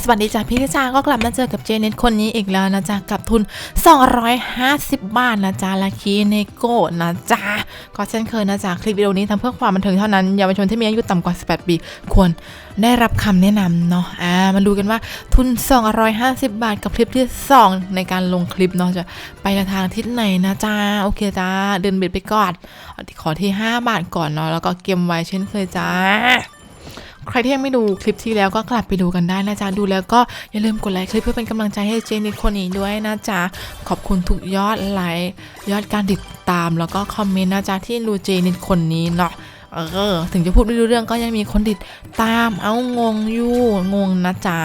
สวัสดีจ้ะพี่จ้าก็กลับมาเจอกับเจเน็ตคนนี้อีกแล้วนะจ๊ะกับทุน 250 บาทนะจ๊ะลาคีเนโกนะจ๊ะก็เช่นเคยนะจ๊ะคลิปวิดีโอนี้ทำเพื่อความบันเทิงเท่านั้นเยาวชนที่มีอายุต่ำกว่า 18 ปี ควรได้รับคำแนะนำเนาะอ่ามาดูกันว่าทุน 250 บาทกับคลิปที่ 2 ในการลงคลิปเนาะจะไปในทางทิศไหนนะจ๊ะโอเคจ้าเดินเบ็ดไปก่อนขอที่ 5 บาทก่อนเนาะแล้วก็เก็บไว้เช่นเคยจ้า ใครที่ยังไม่ดูคลิปที่แล้วก็กลับไปดูกันได้นะจ๊ะ ดูแล้วก็อย่าลืมกดไลค์คลิปเพื่อเป็นกำลังใจให้เจนิดคนนี้ด้วยนะจ๊ะ ขอบคุณทุกยอดไลค์ยอดการติดตามแล้วก็คอมเมนต์นะจ๊ะที่ดูเจนิดคนนี้เนาะเออถึงจะพูดไม่รู้เรื่องก็ยังมีคนติดตามเอางงอยู่งงนะจ๊ะ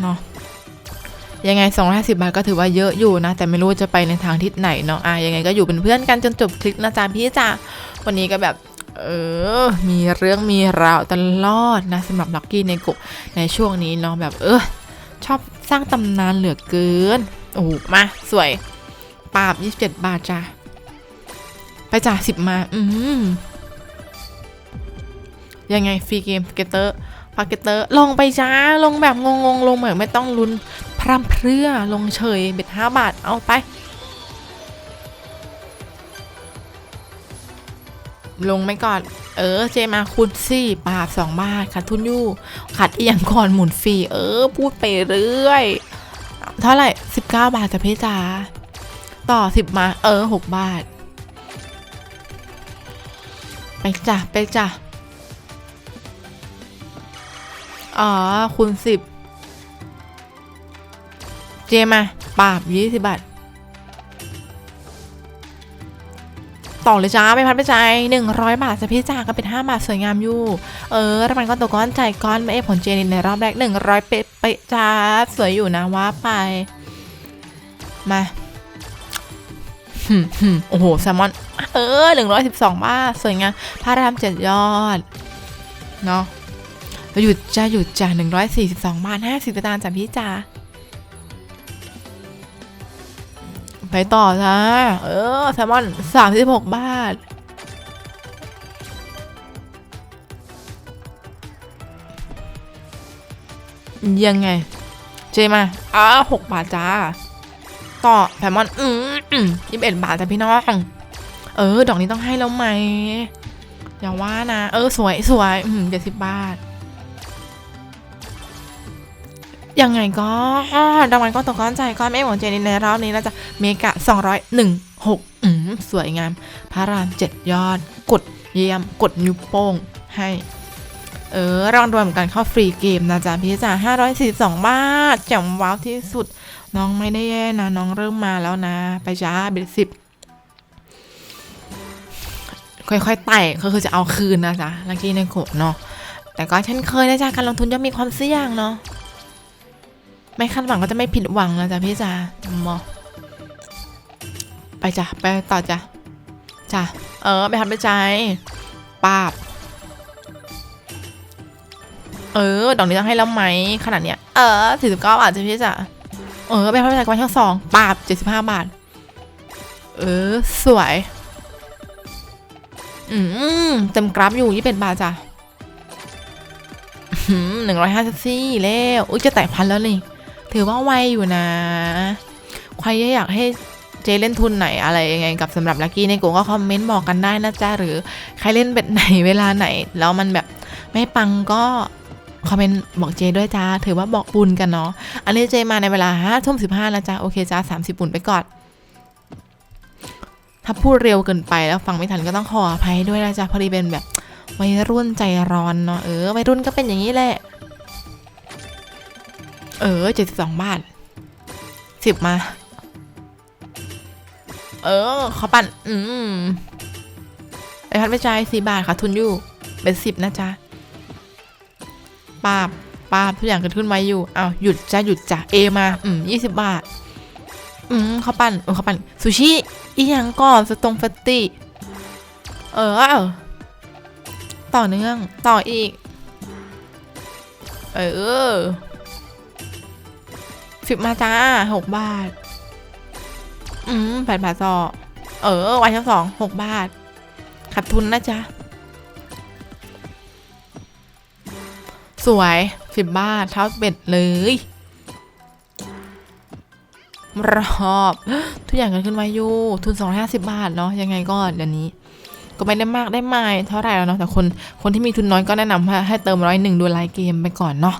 เนาะยังไง 250 บาทก็ถือว่าเยอะอยู่นะ แต่ไม่รู้จะไปในทางทิศไหนเนาะอะยังไงก็อยู่เป็นเพื่อนกันจนจบคลิปนะจ๊ะพี่จ๊ะวันนี้ก็แบบ เออ มีเรื่องมีราวตลอดนะสำหรับลักกี้ในกุในช่วงนี้เนาะแบบเออชอบสร้างตำนานเหลือเกิน โอ้โมา สวย ปาบ 27 บาทจ้ะ ไปจ้ะสิบมา อืมยังไง ฟรีเกมเกเตอร์พาเกเตอร์ลงไปจ้า ลงแบบงงๆ ลงแบบไม่ต้องลุ้น พร่ำเพรื่อลงเฉยเบ็ดห้าบาทเอาไป ลงไม่ก่อน เออ เจมาคูณสี่บาทสองบาทขาดทุนอยู่ขาดอีกอย่างก่อนหมุนฟรีเออ พูดไปเรื่อย เท่าไหร่สิบเก้าบาทจ้ะพี่จ๋าต่อสิบมา เออหกบาท ไปจ้ะไปจ้ะอ๋อคูณสิบเจมาปราบยี่สิบบาท ต่อเลยจ้าไม่พัดไม่ใจหนึ่งร้อยบาทจะพี่จ่าก็เป็นห้าบาทสวยงามอยู่ เออแล้วมันก็ตัวก้อนใจก้อนไม่เอผลเจนินในรอบแรกหนึ่งร้อยเป๊ะเป๊ะจ้าสวยอยู่นะว่าไป มาหึมหึมโอ้โหแซลมอน เออหนึ่งร้อยสิบสองบาทสวยงามพระรามเจ็ดยอด เนาะหยุดจ้าหยุดจ้าหนึ่งร้อยสี่สิบสองบาทห้าสิบตางค์จ้ะพี่จ้า ไปต่อจ้าเออแซลมอนสามสิบหกบาท ยังไง เจมาอ้าหกบาทจ้า ต่อแซลมอน อืมยี่สิบเอ็ดบาทจ้ะพี่น้อง เออ ดอกนี้ต้องให้แล้วไหม อย่าว่านะ เออ สวยสวยอืมเจ็ดสิบบาท ยังไงก็ดังวันก็ตกก้อนใจก้อนไม่หวังเจนินในรอบนี้นะจ๊ะเมกะ216อืมสวยงาม พระรามเจ็ดยอด กดเยี่ยม กดนิ้วโป้งให้ เออรางรวมกันเข้าฟรีเกมนะจ๊ะพี่จ๋า542 บาทแจ่มว้าวที่สุด น้องไม่ได้แย่นะ น้องเริ่มมาแล้วนะ ไปจ้าเบ็ดสิบค่อยๆไต่ก็คือจะเอาคืนนะจ๊ะลักกี้ในโกะเนาะแต่ก็เช่นเคยนะจ๊ะการลงทุนย่อมมีความเสี่ยงเนาะ ไม่คาดหวังก็จะไม่ผิดหวังนะจ๊ะพี่จ๋ามอไปจ้ะไปต่อจ้ะจ้ะเออไปทำไปใจปาบ เออ ดอกนี้ต้องให้แล้วไหมขนาดเนี้ย เออสี่สิบเก้าบาทจ้ะพี่จ๋าเออไปทำไปใจกันช่องสองปาบเจ็ดสิบห้าบาท เออ สวย อืมเต็มกราฟอยู่ยี่สิบาทจ้ะหนึ่งร้อยห้าสิบสี่แล้วอุ้ยจะแตะพันแล้วนี่ ถือว่าไวอยู่นะ ใครอยากให้เจเล่นทุนไหนอะไรยังไงกับสำหรับลักกี้ในกลุ่มก็คอมเมนต์บอกกันได้นะจ๊ะหรือใครเล่นเบ็ดไหนเวลาไหน แล้วมันแบบไม่ปังก็คอมเมนต์บอกเจด้วยจ้าถือว่าบอกบุญกันเนาะอันนี้เจมาในเวลาห้าทุ่มสิบห้านะจ๊ะโอเคจ้าสามสิบปุ่นไปก่อนถ้าพูดเร็วเกินไปแล้วฟังไม่ทันก็ต้องขออภัยด้วยนะจ๊ะพอดีเป็นแบบวัยรุ่นใจร้อนเนาะเออวัยรุ่นก็เป็นอย่างนี้แหละ เออเจ็ดสิบสองบาทสิบมา เออเขาปั่น อืมไปพัดไปใจายสี่บาทค่ะทุนอยู่ เป็นสิบนะจ๊ะปาบปาบทุกอย่างเกิดขึ้นไว้อยู่เอ้าหยุดจ้ะหยุดจ้ะเอมา อืมยี่สิบบาท อืมเขาปั่นเออเขาปั่นซูชิอีหยังก่อนสตรงฟตตี้เออ ต่อเนื่อง ต่ออีก เออ สิบมาจ้าหกบาท อืมแปดบาทซอเออ วันที่สองหกบาท ขาดทุนนะจ๊ะ สวยสิบบาท เท้าเบ็ดเลย รอบ ทุกอย่างกันขึ้นมาอยู่ ทุน250บาทเนาะ ยังไงก็เดี๋ยวนี้ ก็ไม่ได้มากได้ไม่เท่าไหร่แล้วเนาะ แต่คน คนที่มีทุนน้อยก็แนะนำให้ให้เติมร้อยหนึ่งดูไลน์เกมไปก่อนเนาะ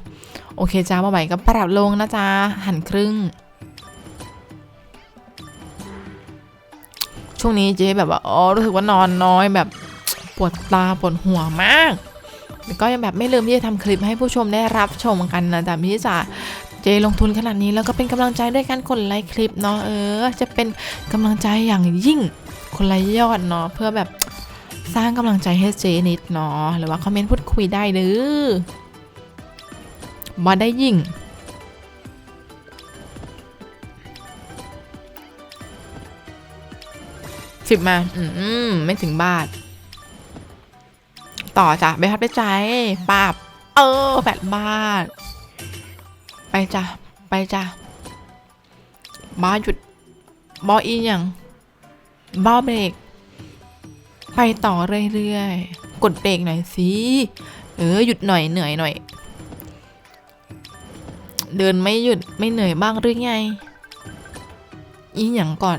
โอเคจ้ามาใหม่ก็ปรับลงนะจ๊ะหันครึ่ง ช่วงนี้เจ๊แบบว่าอ๋อรู้สึกว่านอนน้อยแบบปวดตาปวดหัวมากแต่ก็ยังแบบไม่ลืมที่จะทำคลิปให้ผู้ชมได้รับชมกันนะจ๊ะพี่จ๋าเจลงทุนขนาดนี้แล้วก็เป็นกำลังใจด้วยการกดไลค์คลิปเนาะเออ จะเป็นกำลังใจอย่างยิ่งคนละยอดเนาะเพื่อแบบสร้างกำลังใจให้เจนิดเนาะหรือว่าคอมเมนต์พูดคุยได้เด้อ บอได้ยิ่ง สิบมา อืม ไม่ถึงบาท ต่อจ้ะไปพัดไปใจปาบ เออแปดบาท ไปจ้ะ ไปจ้ะบอหยุดบออีอย่างบอเบรก ไปต่อเรื่อยๆ กดเบรกหน่อยสิ เออ หยุดหน่อยเหนื่อยหน่อย เดินไม่หยุดไม่เหนื่อยบ้างหรือไงอีหยังก่อน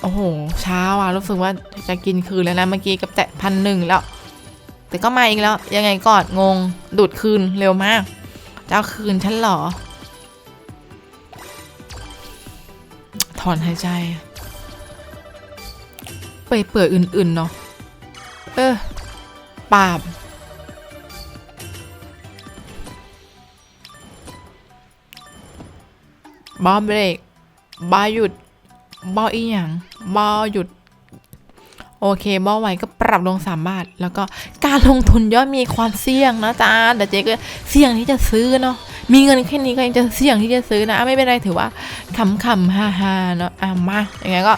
โอ้โหเช้าอะรู้สึกว่าจะกินคืนแล้วนะ เมื่อกี้กับแตะพันหนึ่งแล้ว แต่ก็มาอีกแล้ว ยังไงก่อนงง ดูดคืนเร็วมากจะเอาคืนฉันหรอ ถอนหายใจ เปื่อยเปื่อยๆอื่นๆเนาะ เออปาบบอเบรกบอหยุดบออีหยังบอหยุด โอเคบอไหวก็ปรับลง3บาท แล้วก็การลงทุนย่อมมีความเสี่ยงนะจ๊ะแต่เจ๊ก็เสี่ยงที่จะซื้อเนาะมีเงินแค่นี้ก็ยังจะเสี่ยงที่จะซื้อนะไม่เป็นไรถือว่าขำๆฮาๆเนาะอะมาอย่างไงก็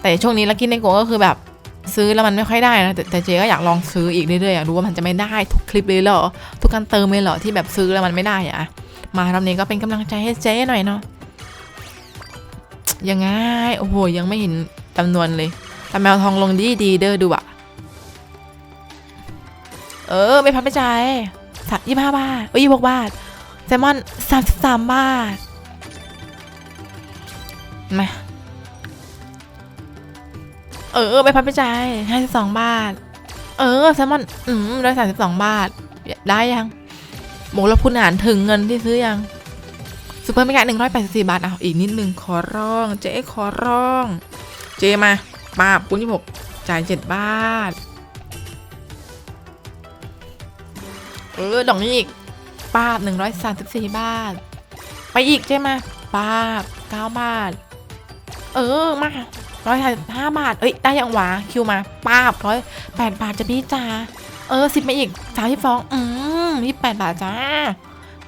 แต่ช่วงนี้ลักกี้ในโกก็คือแบบ ซื้อแล้วมันไม่ค่อยได้นะแต่แตเจ๊ก็อยากลองซื้ออีกเรื่อยๆอยากรู้ว่ามันจะไม่ได้ทุกคลิปเลยเหรอทุกการเติมเลยเหรอที่แบบซื้อแล้วมันไม่ได้อะมารอบนี้ก็เป็นกำลังใจให้เจ๊หน่อยเนาะยังไงโอ้โหยังไม่เห็นจำนวนเลยแต่แมวทองลงดีดีเด้อดูอะเออ ไม่พับไม่ใจสัตว์ยี่ห้าบาทเอ้ยหกบาทแซลมอนสามสิบสามบาทมา เออไม่พับไม่ใจายห้าสิบสองบาท เออแซลมอนอืมร้อยสามสิบสองบาท ได้ยังโมแล้วคุณอ่านถึงเงินที่ซื้อยังซูเปอร์ไม่กะหนึ่งร้อยแปดสิบสี่บาทอะอีกนิดนึงขอร้อง เจ๊ขอร้อง เจมาปาบคุณยี่หกจ่ายเจ็ดบาท เออดอกนี้อีกปาบหนึ่งร้อยสามสิบสี่บาท ไปอีกเจมาปาบเก้าบาท เออมา ร้อยห้าบาท เอ้ย ได้ยังหวะคิวมาปาบร้อยแปดบาทจะพี่จ้าเออสิบมาอีกสามที่ฟอง อืมยี่แปดบาทจ้า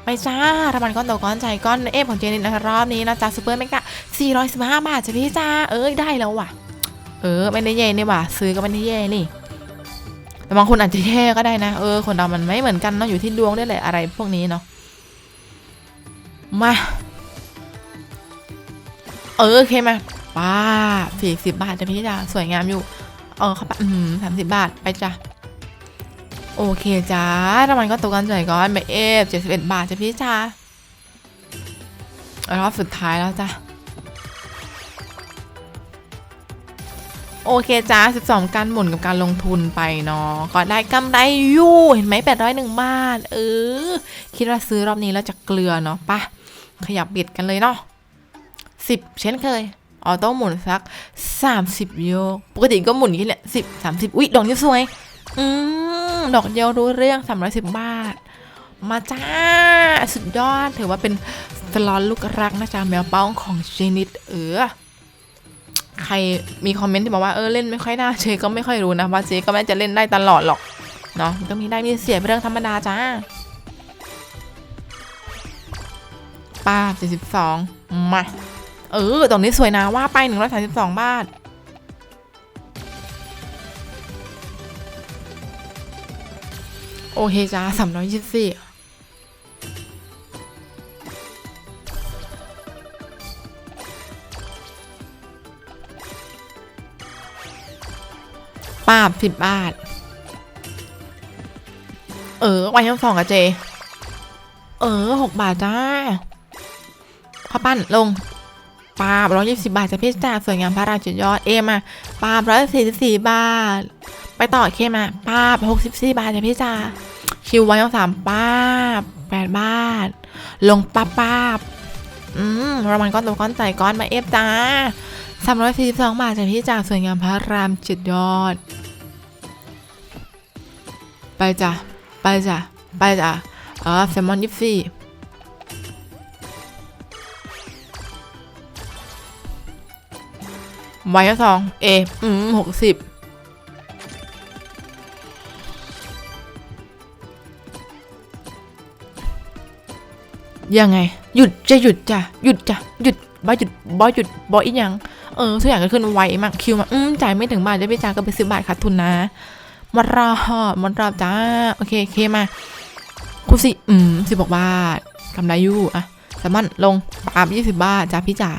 ไปจ้ารางวัลก้อนโตก้อนใจก้อนเอฟของเจนินนะคะรอบนี้นะจ๊ะซูเปอร์เมกะ415บห้าบาทจ้ะพี่จ้า เอ้ยได้แล้วว่ะ เออไม่ได้แย่นี่ว่ะซื้อก็ไม่ได้แย่นี่แต่บางคนอาจจะแย่ก็ได้นะ เออ คนเรามันไม่เหมือนกันเนาะอยู่ที่ดวงด้วยแหละอะไรพวกนี้เนาะ มา เออโอเคมา ป้าสี่สิบบาทจ้ะพี่จ้าสวยงามอยู่ เออเข้าไปอืมสามสิบบาทไปจ้ะโอเคจ้ารางวัลก็ตกกันใจก่อนไปเอฟเจ็ดสิบเอ็ดบาทจ้ะพี่จ้ารอบสุดท้ายแล้วจ้ะโอเคจ้า12 การหมุนกับการลงทุนไปเนาะก็ได้กำไรอยู่เห็นไหม801บาทเออ คิดว่าซื้อรอบนี้แล้วจะเกลือเนาะปะขยับเบ็ดกันเลยเนาะ10 เช่นเคย ออโต้หมุนสัก 30 โยก ปกติก็หมุนแค่แหละ10 30อุ๊ย ดอกนี้สวย อืม ดอกเดียวรู้เรื่อง310บาท มาจ้า สุดยอด ถือว่าเป็นสลอนลูกรักนะจ๊ะแมวเป้าของเจนิตเออใครมีคอมเมนต์ที่บอกว่าเออเล่นไม่ค่อยได้เจก็ไม่ค่อยรู้นะว่าเจก็ไม่จะเล่นได้ตลอดหรอกเนาะก็มีได้มีเสียเป็นเรื่องธรรมดาจ้าป้าเจ็ดสิบสองมา เออตรงนี้สวยนะว่าไปหนึ่งร้อยสามสิบสองบาท โอเคจ้าสามร้อยยี่สิบปาบสิบบาท เออไว้ทั้งสองกับเจ เออหกบาทจ้าข้าปั้นลง ปาบร้อยยี่สิบาทจะพี่จ่าสวยงามพระราชจุดยอดเอมาปาบร้อยสี่สิบสี่บาท ไปต่อเคมาปาบหกสิบสี่บาทจะพี่จ่าคิวไว้ทั้งสามปาบแปดบาท ลงปาบปาบอืมรางวัลก้อนโตก้อนใส่ก้อนมาเอฟจ้าสามร้อยสี่สิบสองบาทจะพี่จ่าสวยงามพระรามจุดยอด ไปจ้ะไปจ้ะไปจ้ะอ๋อแซลมอนยี่สี่ ไว้สองเออืมหกสิบยังไง หยุดจะหยุดจ้ะหยุดจ้ะหยุดบ่หยุดบ่หยุดบ่อีกย่างเออทุกอย่างก็ขึ้นไวมากคิวมาอืมจ่ายไม่ถึงบาทจะไปจ่ายก็ไปซื้อบาทขาดทุนนะมารอมารอจ้าโอเคโอเคมาคุณสิอืมสิบหกบาทกำไรอยู่อะแซลมอนลงปาบยี่สิบบาทจ้าพี่จ๋า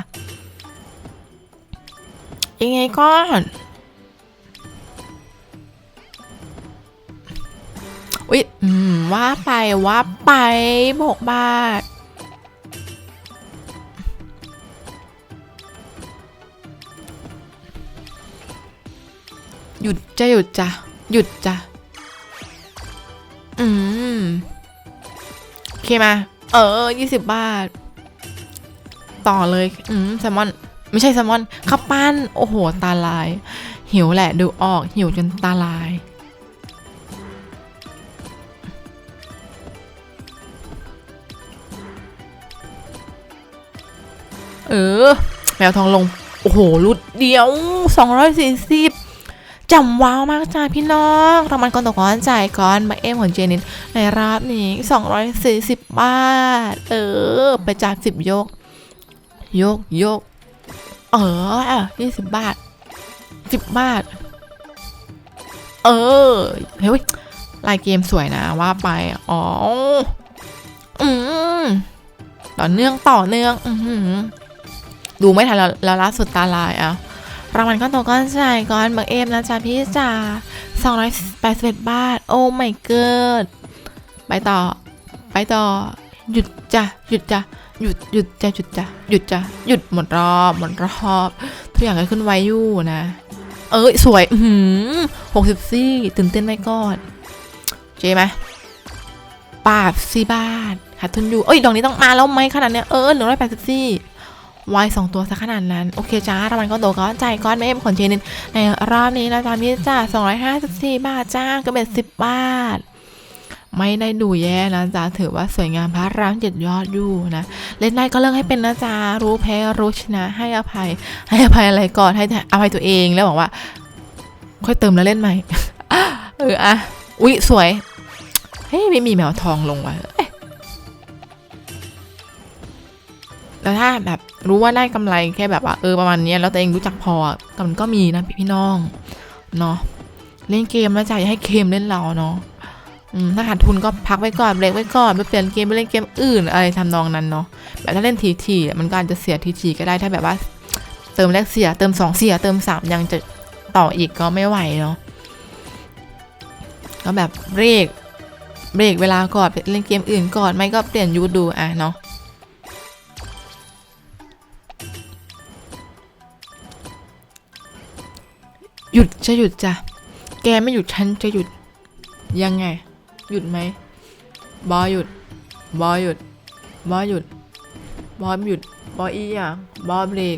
ยังไงก่อนอุ๊ยอืมว่าไปว่าไปหกบาทหยุดจะหยุดจ้ะหยุดจ้ะอืมโอเคมา เออยี่สิบบาท ต่อเลย อืมแซลมอน ไม่ใช่แซลมอนข้าวปั้น โอ้โห ตาลาย หิวแหละดูออก หิวจนตาลาย เออ แมวทองลง โอ้โหรุดเดียว 240จำว้าวมากจ้าพี่น้องรางวัลก่อนตกก้อนจ่ายก้อนมาเอ็มของเจนินในรอบนี้ 240 บาท เออ ไปจากสิบยกยกยก เออยี่สิบบาทสิบบาท เออ เฮ้ย ลายเกมสวยนะว่าไป อ๋อ อืมต่อเนื่องต่อเนื่องอืดูไม่ทันแล้วแล้วล่าสุดตาลายอะรางวัลก้อนโตก้อนจ่ายก้อนบังเอฟนะจ๊ะพี่จ๋าสองร้อยแปดสิบเอ็ดบาท โอ้ไม่เกิด ไปต่อ ไปต่อ หยุดจ้ะ หยุดจ้ะ หยุดหยุดจ้ะหยุดจ้ะหยุดจ้ะหยุดหมดรอบหมดรอบทุกอย่างก็ขึ้นไวอยู่นะ เอ้ยสวยอืหกสิบสี่ตื่นเต้นไว้ก่อนเจ๊ไหมปาบสี่บาทขาดทุนอยู่ เอ้ยดอกนี้ต้องมาแล้วไหมขนาดเนี้ยเออหนึ่งร้อยแปดสิบสี่วายสองตัวซะขนาดนั้น โอเคจ้ารางวัลก้อนโตก้อนใจก้อนไม่เอ็มขนเชนินในรอบนี้นะจ๊ะพี่จ้าสองร้อยห้าสิบสี่บาทจ้าก็เป็นสิบบาท ไม่ได้ดูแย่นะจ๊ะถือว่าสวยงามพระรามเจ็ดยอดอยู่นะเล่นได้ก็เลิกให้เป็นนะจ๊ะรู้แพ้รู้ชนะให้อภัย ให้อภัยอะไรก่อนให้อภัยตัวเองแล้วบอกว่า ค่อยเติมแล้วเล่นใหม่เอออะอุ๊ยสวยเฮ้ยไม่มีแมวทองลงว่ะแล้วถ้าแบบรู้ว่าได้กำไรแค่แบบว่าเออประมาณนี้แล้วตัวเองรู้จักพอก็มันก็มีนะพี่พี่น้องเนาะเล่นเกมแล้วจ่ายให้เกมเล่นเราเนาะ ถ้าขาดทุนก็พักไว้ก่อนเบรกไว้ก่อนไปเปลี่ยนเกมไปเล่นเกมอื่นอะไรทำนองนั้นเนาะแบบถ้าเล่นทีทีมันก็อาจจะเสียทีทีก็ได้ถ้าแบบว่า เติมแรกเสียเติมสองเสียเติมสามยังจะต่ออีกก็ไม่ไหวเนาะก็แบบเบรกเบรกเวลาก่อนไปเล่นเกมอื่นก่อนไม่ก็เปลี่ยนยูดูอะเนาะหยุดจะหยุดจ้ะแกไม่หยุดฉันจะหยุดยังไง หยุดไหมบอหยุดบอหยุดบอหยุดบอหยุดบออีอย่างบอเบรก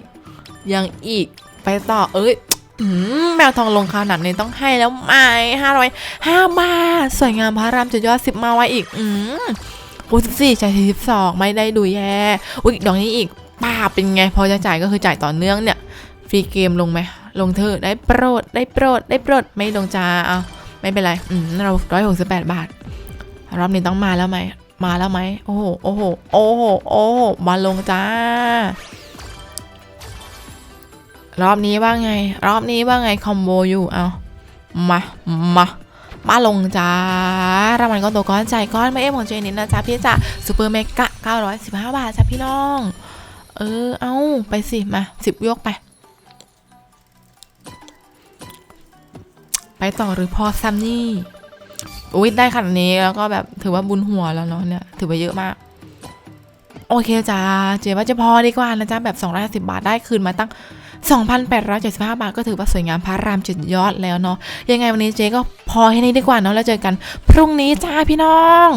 ยังอีกไปต่อเอ้ยอมแมวทองลงขนาดนี้ต้องให้แล้วไหมห้าร้อยห้าบาทสวยงามพระรามจุดยอดสิบมาไว้อีก อืมโอ้สิบสี่จ่ายสิบสองไม่ได้ดูแย่อุ้ยดอกนี้อีกป้าเป็นไง พอจะจ่ายก็คือจ่ายต่อเนื่องเนี่ย ฟรีเกมลงไหมลงเธอะได้โปรดได้โปรดได้โปรดไม่ลงจ้าเอา ไม่เป็นไรอืมเราร้อยหกสิบแปดบาท รอบนี้ต้องมาแล้วไหม มาแล้วไหม โอ้โห โอ้โห โอ้โห โอ้โห มาลงจ้า รอบนี้ว่าไง รอบนี้ว่าไงคอมโบอยู่เอามา มา มาลงจ้ารางวัลก้อนโตก้อนใจก้อนไม่เอ็มของเจนินนะจ๊ะพี่จ้ะซูเปอร์เมกะ915 บาทจ้ะพี่น้อง เออ เอาไปสิ มาสิบยกไป ไปต่อหรือพอซัมนี่อุ้ยได้ขนาดนี้แล้วก็แบบถือว่าบุญหัวแล้วเนาะเนี่ยถือว่าเยอะมาก โอเคจ้าเจ๊ว่าจะพอดีกว่านะจ๊ะแบบ 250 บาทได้คืนมาตั้ง 2,875 บาทก็ถือว่าสวยงามพระรามจุดยอดแล้วเนาะยังไงวันนี้เจ๊ก็พอให้นี้ดีกว่าเนาะแล้วเจอกัน พรุ่งนี้จ้าพี่น้อง